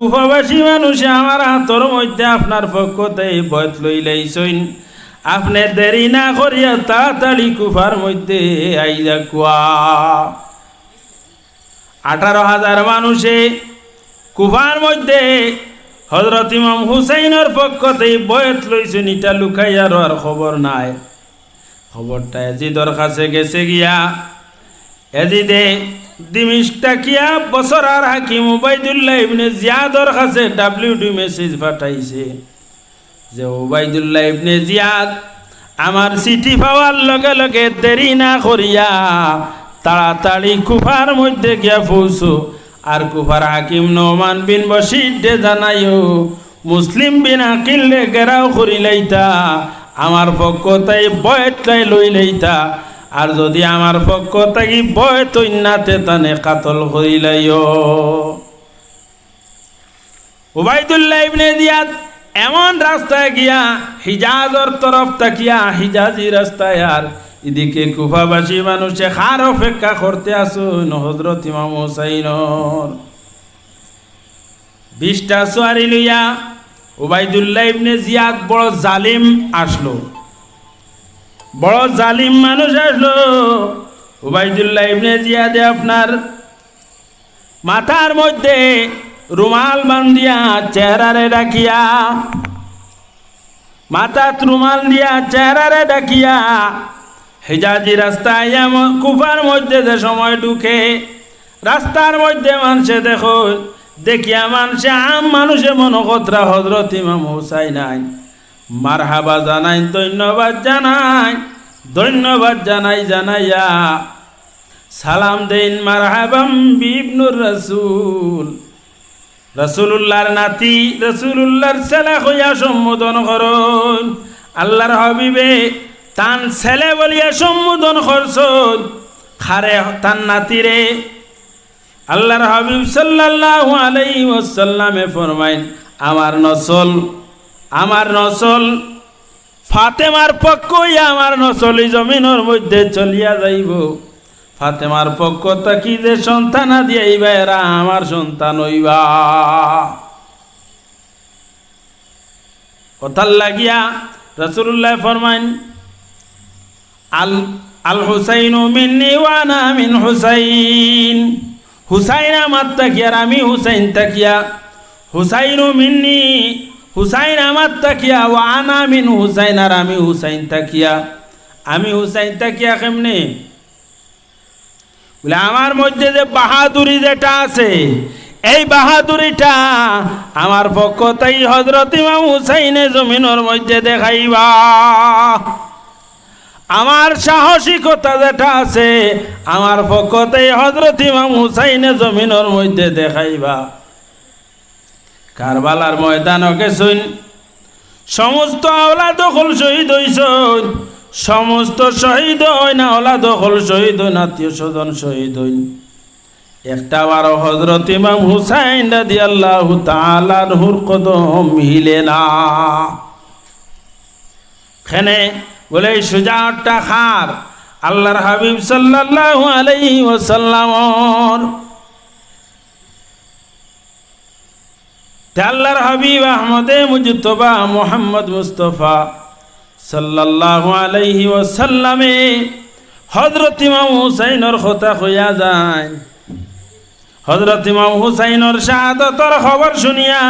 উপবাসী মানুষে আমার হাতর মধ্যে আপনার পক্ষতে বয়ত লইলেইছইন আপনি দেরি না করিয়া তাড়াতাড়ি কুফার মধ্যে আইজা কুয়া। আঠারো হাজার মানুষে কুফার মধ্যে হজরত ইমাম হুসাইনের পক্ষতে বয়ত লইছেন ইটা লুকাইয়ার আর খবর নাই। খবরটা এজিদর কাছে গেছে গিয়া, এজিদে দিমিশটা কিয়া? বছর আর হাকিম উবাইদুল্লাহ ইবনে জিয়াদর কাছে ডাব্লিউডি মেসেজ পাঠাইছে যে, উবাইদুল্লাহ ইবনে জিয়াদ আমার চিঠি পাওয়ার লগে লগে দেরি না করিয়া তাড়াতাড়ি কুফার মধ্যে গিয়া পৌঁছো। আর কুফার হাকিম নোমান বিন বসিডে জানাইও মুসলিম বিন আকিলে গেরাও করি লাইতা আমার পক্ষ তাই বয়টাই লই লাইতা আর যদি আমার পক্ষ থাকি বয় তৈনাতে তানে কাতল করিলাইও উবাইদুল্লাহ ইবনে জিয়াদ এমন রাস্তায় গিয়া হিজাজর তরফ তাকিয়া হিজাজি রাস্তায় আর এদিকে কুফাবাসী মানুষে খার অপেক্ষা করতে আসুন হজরত ইমাম হুসাইনর। বিশটা সোয়ারি লইয়া উবাইদুল্লাহ ইবনে জিয়াদ বড় জালিম আসলো। বড় জালিম মানুষ আসলো। উবাইদুল্লাহ ইবনে জিয়াদে আপনার মাথার মধ্যে রুমাল বান্ধিয়া চেহারারে ডাকিয়া মাথাত রুমাল দিয়া চেহারারে ডাকিয়া হেজাজি রাস্তায় কুফার মধ্যে যে সময় ঢুকে, রাস্তার মধ্যে মানুষে দেখো, দেখিয়া মানুষে আম মানুষে মনকতরা হজরত ইমাম হুসাইন আইন। মারহাবা জানাই, ধন্যবাদ জানাই ধন্যবাদ জানাই, জানাইয়া। সালাম দেন মারহাবাম বিবনুর রসুল। রসুল্লাহর নাতি রসুল্লাহর ছেলে হইয়া সম্বোধন করুন। আল্লাহর হবিবে তান ছেলে বলিয়া সম্বোধন করছন। খারে তান নাতিরে। আল্লাহর হাবিব সাল্লাল্লাহু আলাইহি ওয়াসাল্লামে ফরমাইন, আমার নসল আমার নসল ফাতেমার পক্ষ হইয়া আমার নসল জমিনের মধ্যে চলিয়া যাইব। ফাতেমার পক্ষ তাকি যে সন্তান দিয়াইবা এরা আমার সন্তান হইবা। কথার লাগিয়া রসুল্লাহ ফরমাইন, আল আল হুসাইন মিন্নি ওয়ানা মিন হুসাইন। হুসাইন আমার তাকিয়ার আমি হুসাইন তাকিয়া হুসাইন মিন্নি হুসাইন আমার তাকিয়া, ও আনা মিন হুসাইন, আর আমি হুসাইন তাকিয়া। আমি হুসাইন তাকিয়া কেমনে? বলে, আমার মধ্যে যে বাহাদুরি যেটা আছে, এই বাহাদুরিটা আমার পক্ষ তাই হজরত ইমাম হুসাইনে জমিনের মধ্যে দেখাইবা। আমার সাহসিকতা যেটা আছে, আমার পক্ষতে হজরত ইমাম হুসাইনে জমিনের মধ্যে দেখাইবা। কারবালার ময়দানকে শুন সমস্ত আওলা দখল শহীদ হইছন। সমস্ত শহীদ হয় না ওলা দখল শহীদ হইন, আত্মীয় স্বজন শহীদ হইন। একটা বারো হজরত ইমাম হুসাইন রাদি আল্লাহ তালার হুর কদম মিলে না। খেনে বলে সুজাটা খার আল্লাহর হাবিব সাল্লাল্লাহু আলাইহি ওয়াসাল্লামর আল্লাহর হাবিব আহমদে মুজতবা মোহাম্মদ মুস্তফা সাল্লাল্লাহু আলাইহি ওয়াসাল্লামে হযরত ইমাম হুসাইনের কথা হইয়া যায়। হযরত ইমাম হুসাইনের শাহাদতর খবর শুনিয়া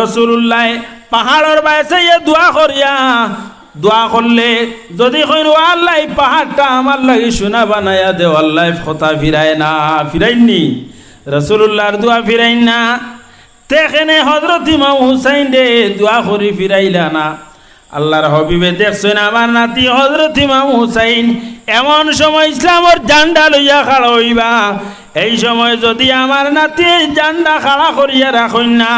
রাসূলুল্লাহ পাহাড়ের বাইসে দোয়া করিয়া, দোয়া করলে যদি কইন আল্লাহ পাহাড়টা আমার লাগি সোনা বানায়া দেও, আল্লাহ কথা ফিরায় না ফিরাইনি রসুল্লাহর দোয়া ফিরাই না। তেখানে হজরত ইমাম হুসাইন দে দোয়া করি ফিরাইলা না। আল্লাহর হবিবে দেখছেন আমার নাতি হজরত ইমাম হুসাইন, এমন সময় ইসলামর জান্ডা লইয়া খাড়া হইবা। এই সময় যদি আমার নাতি জান্ডা খাড়া করিয়া রাখুন না,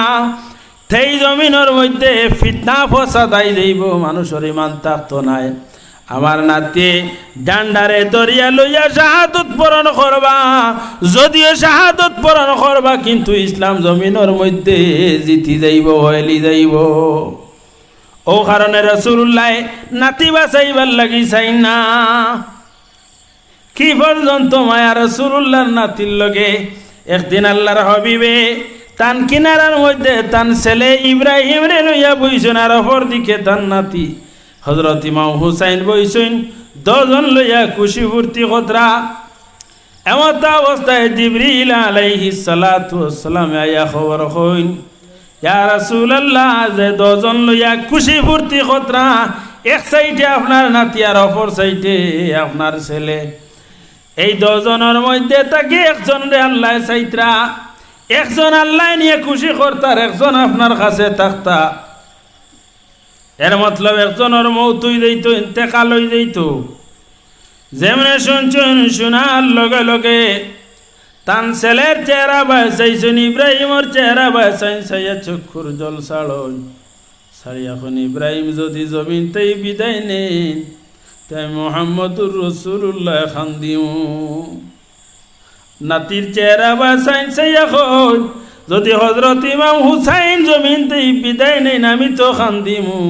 সেই জমিনের মধ্যে ফিতনা ফসাদাই যাইব, মানুষের ইমান থাকতো নাই। আমার নাতি ডান্ডারে দরিয়া লইয়া শাহাদত পূরণ করবা। যদিও শাহাদত পূরণ করবা, কিন্তু ইসলাম জমিনের মধ্যে জিতি যাইব হয়লি যাইব। ও কারণে রসুল্লাহ নাতি বাসাইবার লাগি চাই না। কি পর্যন্ত মায়া রসুল্লাহর নাতির লগে? একদিন আল্লাহর হবিবে তান কিনারার মধ্যে তান ছেলে ইব্রাহিম রে লইয়া বইছেন, আর অপর দিকে তান নাতি। হজরত ইমাম হুসাইন বইছেন দজন লইয়া খুশি ফুর্তি কতরা এমত অবস্থায় জিবরিল আলাইহি সালাতু ওয়াসসালাম আয়া খবর কইন ইয়া রাসূলুল্লাহ, যে দজন লইয়া খুশি ফুর্তি কতরা এক সাইডে আপনার নাতি আর অপর সাইডে আপনার ছেলে। এই দজনের মধ্যে তাকে একজন রে আল্লাহ চাইত্রা একজন আল্লাহ নিয়ে খুশি করতার, একজন আপনার কাছে থাকতা। এর মতলব একজনের মৌতুই দিত ইন্তেকাল হয়ে দিত যেমনে শুনছুন, শোনার লগে লগে তান ছেলের চেহারা বাসাইছেন ইব্রাহিমর চেহারা বাসাইন সাইয়া চক্ষুর জল ছাড়ন। এখন ইব্রাহিম যদি জমিন জমিনতেই বিদায় নেন, তাই মোহাম্মদুর রসুল্লাহ খান দিও। নাতির চেহারা বাসাইন সাই এখন যদি হজরত ইমাম হুসাইন জমিনতেই বিদায় নেন, আমি তো খান দিমু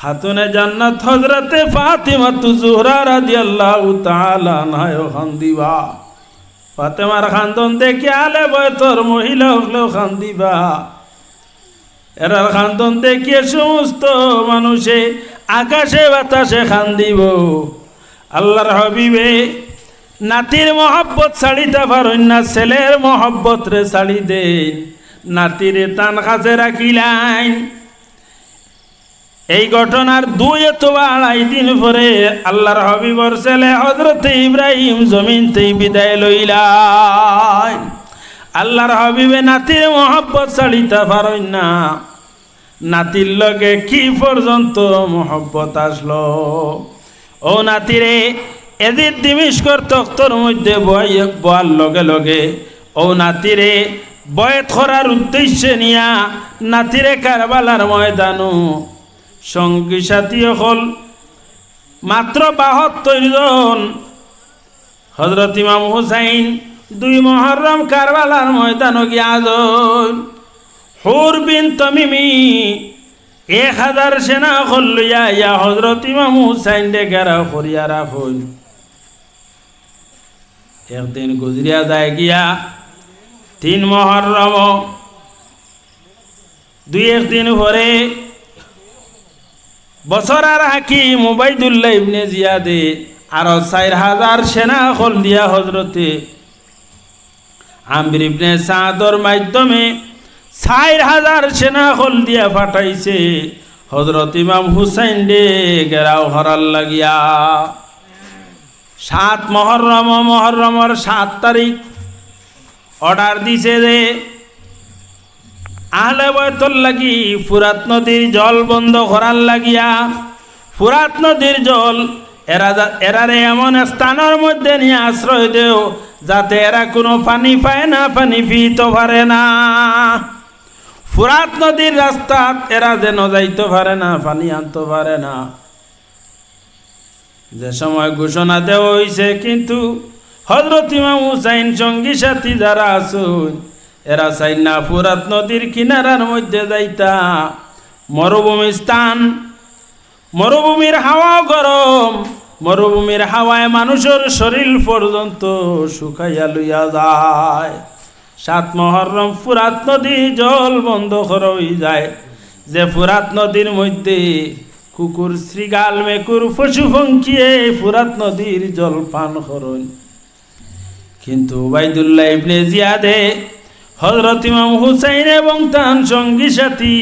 খাতুনে জান্নাত হজরতে ফাতিমা তু জোহরা রাদিয়াল্লাহু তাআলা নায় খান দিবা ফাতেমার খান্দন দেখে আলে বয়তর মহিলা হলেও খান্দিবা। এরার খান্দন দেখিয়ে সমস্ত মানুষে আকাশে বাতাসে খান্দিব। আল্লাহর হবিবে নাতির মহব্বত ছাড়িতে পারেন না ছেলের মহব্বত রে ছাড়ি দেন নাতিরে তান কাছে রাখিলাইন এই ঘটনার দুই অথবা আড়াই দিন পরে আল্লাহর হবিবর ছেলে হজরত ইব্রাহিম জমিনতেই বিদায় লইলাই। আল্লাহর হবিবে নাতির মহব্বত ছাড়িতে পারেন না নাতির লগে কি পর্যন্ত মহব্বত আসলো? ও নাতিরে এদির দিমিষ্কর তক্তর মধ্যে বয় বয়ার লগে লগে। ও নাতিরে, বয়ত করার উদ্দেশ্যে নিয়া নাতিরে কারবালার ময়দানু। সঙ্গী সাথী হল মাত্র বাহাত্তর জন। হজরত ইমাম হুসাইন দুই মহরম কারবালার ময়দান গিয়া হুর বিন তমিমি এক হাজার সেনা হল্লুয়া ইয়া হজরত ইমাম হুসাইন ডে গেরা করিয়া রাখুন। একদিন গুজরিয়া যায় গিয়া তিন মহরম। দুই একদিন পরে বছর আর হাকি মুবাইদুল্লাহ ইবনে জিয়াদে আর চার হাজার সেনা হল দিয়া হজরতে আমির ইবনে সাদর মাধ্যমে চার হাজার সেনা হল দিয়া পাঠাইছে। হজরত ইমাম হুসাইন ডে গেরাও হরাল লাগিয়া। সাত মহরম, মহরমর সাত তারিখ। অর্ডার দিছে যে, আহলে বয়তর লাগি ফুরাত নদীর জল বন্ধ করার লাগিয়া, ফুরাত নদীর জল এরা এরারে এমন স্থানের মধ্যে নিয়ে আশ্রয় দেও, যাতে এরা কোনো পানি পায় না, পানি পিতে পারে না। ফুরাত নদীর রাস্তা এরা যেন যাইতে পারে না, পানি আনতে পারে না। যে সময় ঘোষণা দেওয়া হয়েছে কিন্তু হজরত ইমাম হুসাইন সঙ্গী সাথী যারা আসুন এরা চাই না ফুরাত নদীর কিনারার মধ্যে যাইতা। মরুভূমি স্থান, মরুভূমির হাওয়া গরম, মরুভূমির হাওয়ায় মানুষের শরীর পর্যন্ত শুকাইয়া লইয়া যায়। সাত মহরম ফুরাত নদী জল বন্ধ হয়ে যায়। যে ফুরাত নদীর মধ্যে কুকুর শ্রীগাল মেকুর পশু পঙ্খিয়ে ফুরাত নদীর জল পান করন কিন্তু ওবাইদুল্লাহ ইবনে জিয়াদে হজরত ইমাম হুসাইন এবং তান সঙ্গী সাথী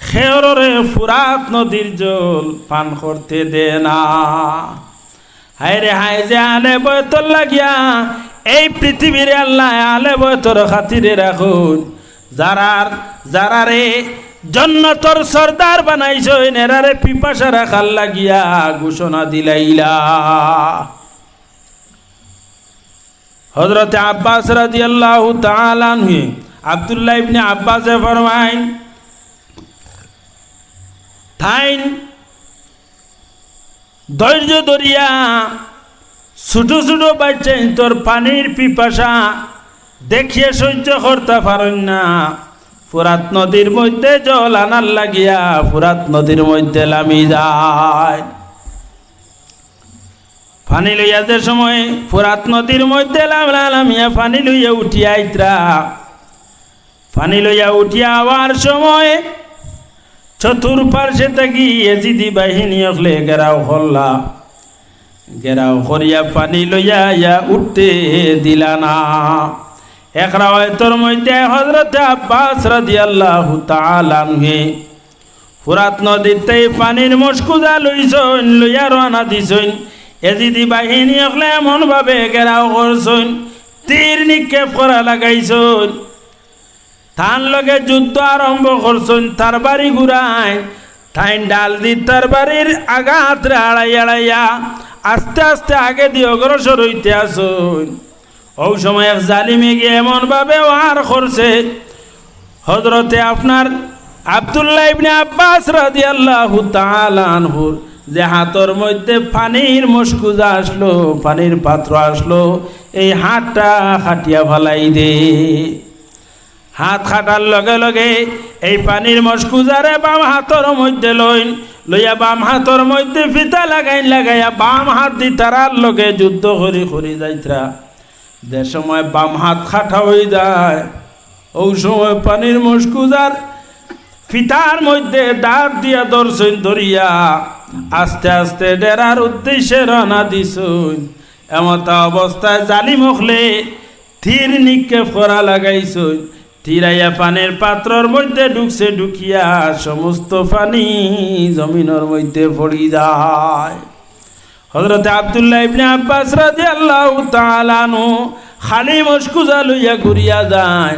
খেয়রে ফুরাত নদীর জল পান করতে দে না। হায় রে, হায় যে আলে বয়তর লাগিয়া, এই পৃথিবীর আল্লাহ আলে বয়তর খাতিরে রাখুন। যারার, যারারে জন্নতর সর্দার বানাইছেন এরারে পিপাসা রাখার লাগিয়া ঘোষণা দিলাইলা। হজরত আব্বাস রাজি আল্লাহ তালানহে আবদুল্লাহ ইবনে আব্বাসে ফরমাইন, থাইন, ধৈর্য ধরিয়া ছোট ছোট বাচ্চা তোর পানির পিপাসা দেখিয়ে সহ্য করতে পারেন না। ফুরাত নদীর মধ্যে জল আনার লাগিয়া ফুরাত নদীর মধ্যে লামি যায়। পানি লইয়া যে সময় ফুরাত নদীর মধ্যে লামলা লামিয়া পানি লইয়া উঠিয়া আইত্রা। পানি লইয়া উঠিয়া আবার সময় চতুর্পার্শ্বে থাকি এজিদি বাহিনী হলে গেরাও হল্লা গেরাও করিয়া পানি লইয়া ইয়া উঠতে দিলা না। একরা তোর মধ্যে হজরতে আব্বাস রাদিয়াল্লাহু তাআলা আনহু। ফুরাত নদীতে পানির মস্কুজা লইছইন, লইয়া রানা দিছইন। এজিদি বাহিনী হলে এমন ভাবে গেরাও করছইন, তীর নিক্ষেপ করা লাগাইছইন। তার লগে যুদ্ধ আরম্ভ করছইন, তার বাড়ি ঘুরায়। তাইন ডাল দি তার বাড়ির আঘাত আড়াই আড়াইয়া, আস্তে আস্তে আগে দিয়ে অগ্রসর হইতে আসুন ও সময় এক জালিমে গিয়ে এমন ভাবে ওয়ার করছে। হজরতে আপনার আবদুল্লাহ ইবনে আব্বাস রাদিয়াল্লাহু তাআলা আনহুর যে হাতর মধ্যে পানির মস্কুজা আসলো, পানির পাত্র আসলো, এই হাতটা খাটিয়া ফালাই দে। হাত খাটার লগে লগে এই পানির মস্কুজারে বাম হাতর মধ্যে লইন, লইয়া বাম হাতর মধ্যে ফিতা লাগাইন লাগাইয়া বাম হাত দি তারার লগে যুদ্ধ করি করি যাইতরা। যে সময় বাম হাত খাটা হয়ে যায়, ওই সময় পানির মস্কুজার ফিতার মধ্যে দাঁত দিয়া দর্শন ধরিয়া, আস্তে আস্তে ডেরার উদ্দেশ্যে রানা দিছুন। এমতা অবস্থায় জালি মখলে থির নিক্ষেপ করা লাগাইছুন। থিরাইয়া পানির পাত্রর মধ্যে ঢুকছে, ঢুকিয়া সমস্ত পানি জমিনের মধ্যে পড়ি যায়। হজরত আবদুল্লাহ ইবনে আব্বাস রাদিয়াল্লাহু তাআলা আনহু খালি মস্কুজা লইয়া ঘুরিয়া যায়।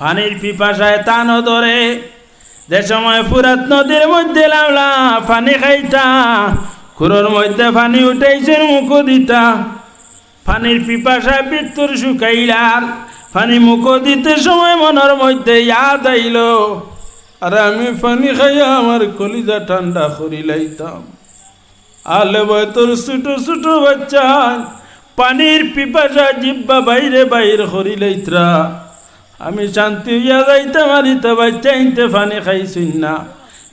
পানির পিপাসায় তান ধরে। যে সময় ফুরাত নদীর মধ্যে লাউলা পানি খাইতা, খুরোর মধ্যে পানি উঠাইছে মুখ দিতা। পানির পিপাসায় বিত্তুর শুকাইলার পানি মুখ দিতে সময় মনের মধ্যে ইয়াদ আইল। আর আমি পানি খাইয়া আমার কলিজা ঠান্ডা করি লাইতাম আলে তোর ছোট ছোট বাচ্চা পানির পিপাসা জিব্বা বাইরে বাইর করি লাইত্রা আমি শান্তি হইয়া যাইতে মারিতে বাচ্চা ইনতে পানি খাইছুন না।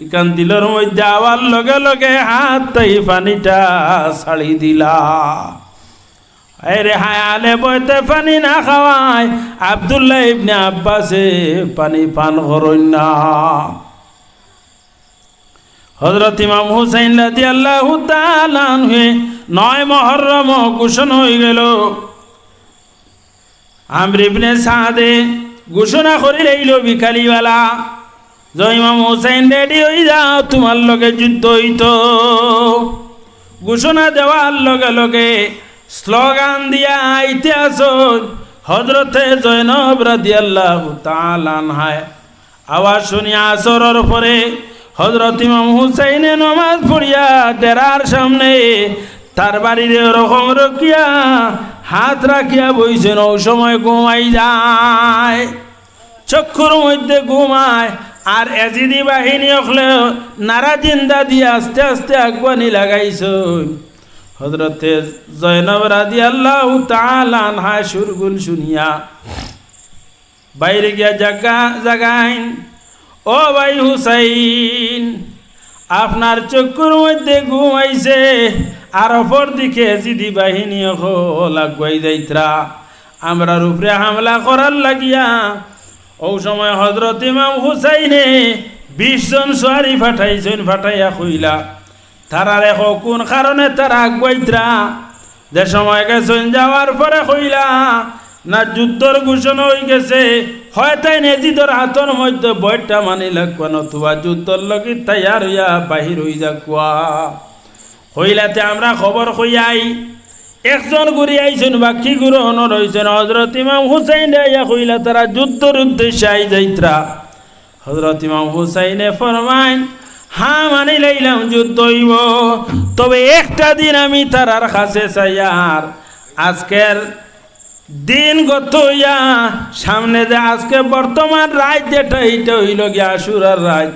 ইকান দিলর মধ্যে আবার লগে লগে হাত তাই পানিটা ছাড়ি দিলা। আরে হায়ালে বইতে পানি না খাওয়ায়, আবদুল্লাহ ইবনে আব্বাসে পানি পান করইন না। হজরত ইমাম হুসাইন লাদি আল্লাহ হয়ে নয় মহরম ঘোষণা হয়ে গেল। আমরিবনে সাদে ঘোষণা করে রইল, বিকালিওয়ালা জয় ইমাম হুসাইন রেডি হয়ে যাও, তোমার লগে যুদ্ধ হইত। ঘোষণা দেওয়ার লগে লগে স্লোগান দিয়া আইতে আসন হজরতে জৈনব রাদিয়াল্লাহ তালান হায় আওয়াজ শুনিয়া আসরের পরে হজরত ইমাম হুসাইনে নমাজ পড়িয়া ডেরার সামনে তার বাড়ির ওরকম রকিয়া হাত রাখিয়া বইছেন ও সময় ঘুমাই যায়, চক্ষুর মধ্যে ঘুমায়, আর এজিদি বাহিনী হলে নারা জিন্দা দিয়ে আস্তে আস্তে আগুয়ানি লাগাইছন হজরতে জয়নব রাজি আল্লাহ তালান হায় সুরগুল শুনিয়া বাইরে গিয়া জাগা জাগাইন। ও ভাই হুসাইন, আপনার চক্ষুর মধ্যে ঘুমাইছে আর অপর দিকে জিদি বাহিনী লাগুয়াই যাইত্রা। আমরার উপরে হামলা করার লাগিয়া, ও সময় হজরত ইমাম হুসাইনে বিশ জন সোয়ারি ফাটাইছেন, ফাটাইয়া কইলা তারা রেখো কোন কারণে তারা আগুয়াইত্রা? যে সময় গেছেন, যাওয়ার পরে কইলা না যুদ্ধর ঘোষণা হয়ে গেছে হয় তাই নেজিদর হাতর মধ্যে বইটা মানি লাগবা নতুবা যুদ্ধর লগে তৈয়ার হইয়া বাহির হই যা কুয়া হইলাতে আমরা খবর হইয়াই একজন ঘুরি আইছেন, বাকি গুরু হনর হইছেন হজরত ইমাম হুসাইন আইয়া কইলা তারা যুদ্ধর উদ্দেশ্যে আই যাইত্রা। হজরত ইমাম হুসাইনে ফরমাইন হ্যাঁ মানি লাইলাম যুদ্ধ হইব, তবে একটা দিন আমি তারার কাছে চাই আর, আজকের দিন গত হইয়া সামনে যে আজকে বর্তমান রাত যেটা এইটা হইল গিয়া আশুরার রাত।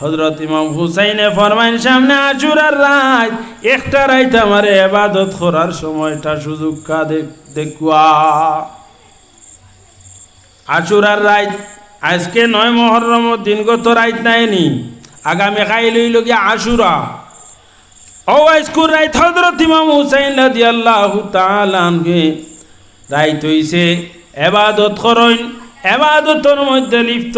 হজরত ইমাম হুসাইনে ফরমাইন, সামনে আশুরার রাত। একটা রাত আমার এবাদত করার সময়টা সুযোগ কা দেখুয়া। আশুরার রাত, আজকে নয় মহরম দিনগত রাত নাইনি। আগামী খাই লইল গিয়া আশুরা। ও আজকুর রাত হজরত ইমাম হুসাইন রাদিয়াল্লাহু তাআলা আনহু। রাইত হইছে এবাদত করইন এবাদতর মধ্যে লিপ্ত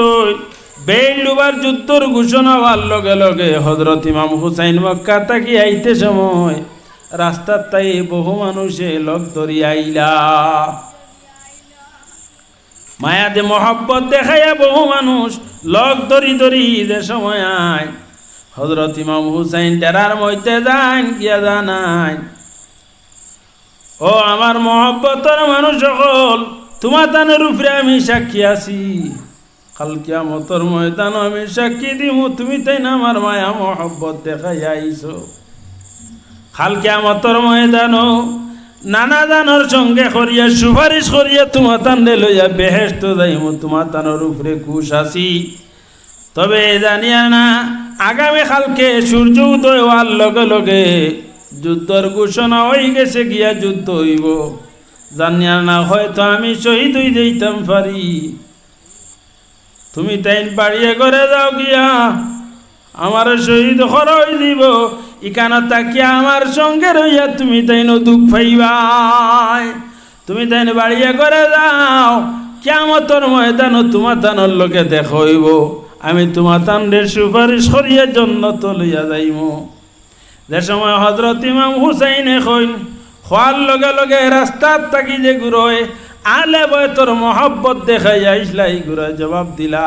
বেলুবার যুদ্ধর ঘোষণা হওয়ার লগে লগে হজরত ইমাম হুসাইন মক্কা তাকি আইতে সময় রাস্তার তাই বহু মানুষে লোক ধরি আইলা। মায়াতে মহব্বত দেখাইয়া বহু মানুষ লক ধরি ধরি যে সময় আয়। হজরত ইমাম হুসাইন ডেরার মধ্যে যান, গিয়া জানাই ও আমার মহব্বতর মানুষ সকল, তোমার তানের উপরে আমি সাক্ষী আছি। কালকিয়া মতর ময়দান আমি সাক্ষী দিমু, তুমি তাই না আমার মায়া, মহব্বত দেখাই আইছো। খালকিয়া মতর ময়দানও নানা দানোর সঙ্গে করিয়া, সুপারিশ করিয়া তোমার তান্ডে লইয়া বেহেস্ত যাইমু, তোমার তানোর উপরে খুশ আছি। তবে জানিয়া না আগামী কালকে সূর্য উদয় হওয়ার লগে লগে যুদ্ধর ঘোষণা হয়ে গেছে গিয়া যুদ্ধ হইব। জানিয়া না হয়তো আমি শহীদ হয়ে যাইতাম পারি। তুমি তাই বাড়িয়ে করে যাও গিয়া, আমার শহীদ হরই দিব ইকানো তাকিয়া আমার সঙ্গে রইয়া তুমি তাই দুঃখ পাইবাই তুমি তাই বাড়িয়ে করে যাও কেমতর ময়দান তোমার তানোর লোকে দেখইব আমি তোমার তান্ডের সুপারিশ করিয়া জন্য তো লইয়া যাইব। যে সময় হজরত ইমাম হুসাইন এখন খোয়ার লগে লগে রাস্তার তাকি যে ঘুরোয়, আলে বয় তোর মহব্বত দেখাই আইসলাই ঘুরে জবাব দিলা।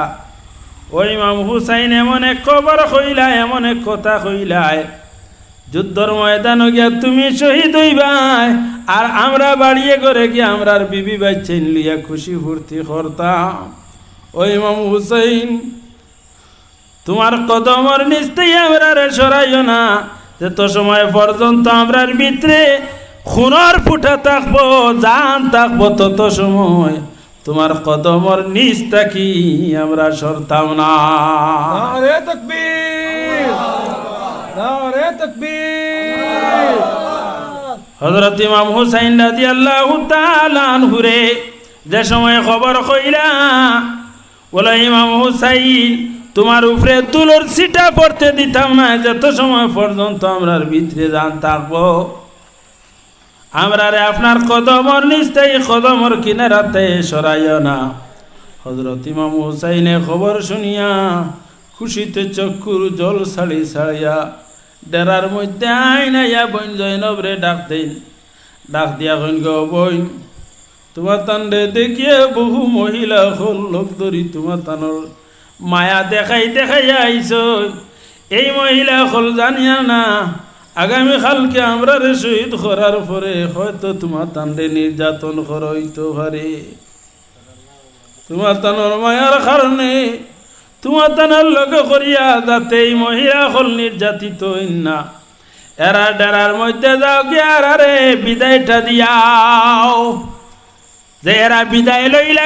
ওই ইমাম হুসাইন এমন এক খবর কইলা এমন এক কথা কইলায় যুদ্ধর ময়দান গিয়া তুমি শহীদ হইবাই, আর আমরা বাড়িয়ে করে গিয়ে আমরার বিবি বাচ্চেন লিয়া খুশি ফুর্তি করতাম। ওই ইমাম হুসাইন, তোমার কদমর নিস্তেই আমরা রে সরাইও না যত সময় পর্যন্ত আমরার ভিতরে খুনর ফুটা থাকব জান থাকব তত সময় তোমার কদমর নিচ থাকি আমরা সরতাম না। হজরত ইমাম হুসাইন রাজি আল্লাহ হুরে যে সময় খবর কইলা বলে ইমাম হুসাইন তোমার উপরে তুলোর সিটা পড়তে দিতাম না, যত সময় পর্যন্ত আমরার ভিতরে যান থাকব। আমরা রে আপনার কদমর নিস্তাই কদমর কিনারাতে সরাইও না। হজরত ইমাম হুসাইনে খবর শুনিয়া খুশিতে চক্ষুর জল ছাড়ি ছাড়িয়া ডেরার মধ্যে আইনাইয়া বইন জৈনবরে ডাক দেন। ডাক দিয়া কইন, গো বইন, তোমার তান্ডে দেখিয়ে বহু মহিলা হল, লোক ধরি তোমার তানোর মায়া দেখাই দেখাই আইস এই মহিলা হল জানিয়া না, আগামী কালকে আমরা রে শহীদ করার পরে হয়তো তোমার তান্ডে নির্যাতন করইতে পারে। তোমার তানোর মায়ার কারণে, তোমার তানোর লগে করিয়া যাতে এই মহিলা হল নির্যাতিত না। এরা ডেরার মধ্যে যাও কি আর আরে বিদায়টা দিয়াও। যে এরা বিদায় লইলা